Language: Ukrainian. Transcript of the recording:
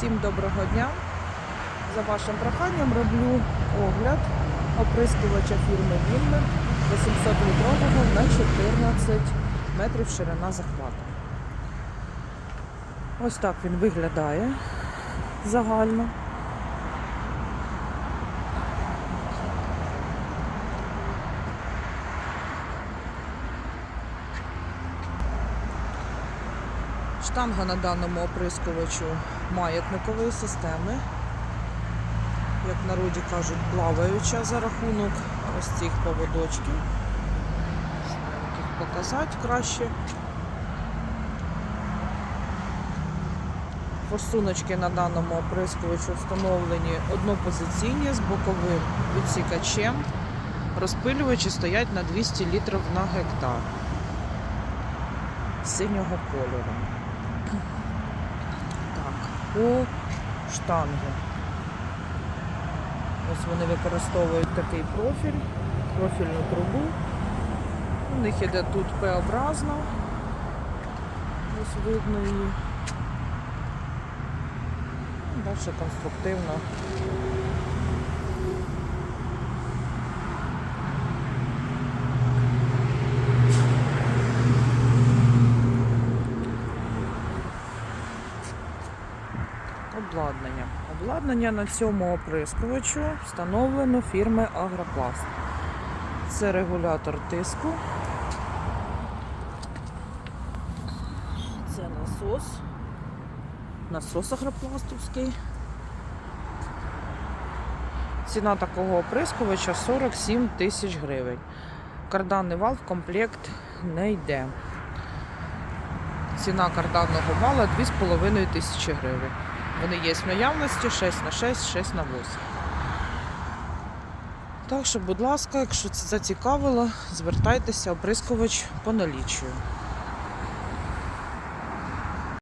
Всім доброго дня. За вашим проханням роблю огляд оприскувача фірми Вільмер 800 літрового на 14 метрів ширина захвату. Ось так він виглядає загально. Штанга на даному оприскувачу маятникової системи. Як в народі кажуть, плаваюча за рахунок ось цих поводочків. Їх показати краще. Форсуночки на даному оприскувачу встановлені однопозиційні з боковим відсікачем. Розпилювачі стоять на 200 літрів на гектар синього кольору. Так, по штангу. Ось вони використовують такий профіль, профільну трубу. У них іде тут П-образно. Ось видно її. Далі конструктивно. Обладнання. Обладнання на цьому оприскувачу встановлено фірми Агропласт. Це регулятор тиску. Це насос. Насос агропластовський. Ціна такого оприскувача 47 тисяч гривень. Карданний вал в комплект не йде. Ціна карданного вала 2,5 тисячі гривень. Вони є в наявності 6 на 6, 6 на 8. Так що, будь ласка, якщо це зацікавило, звертайтеся, оприскувач по наліччю.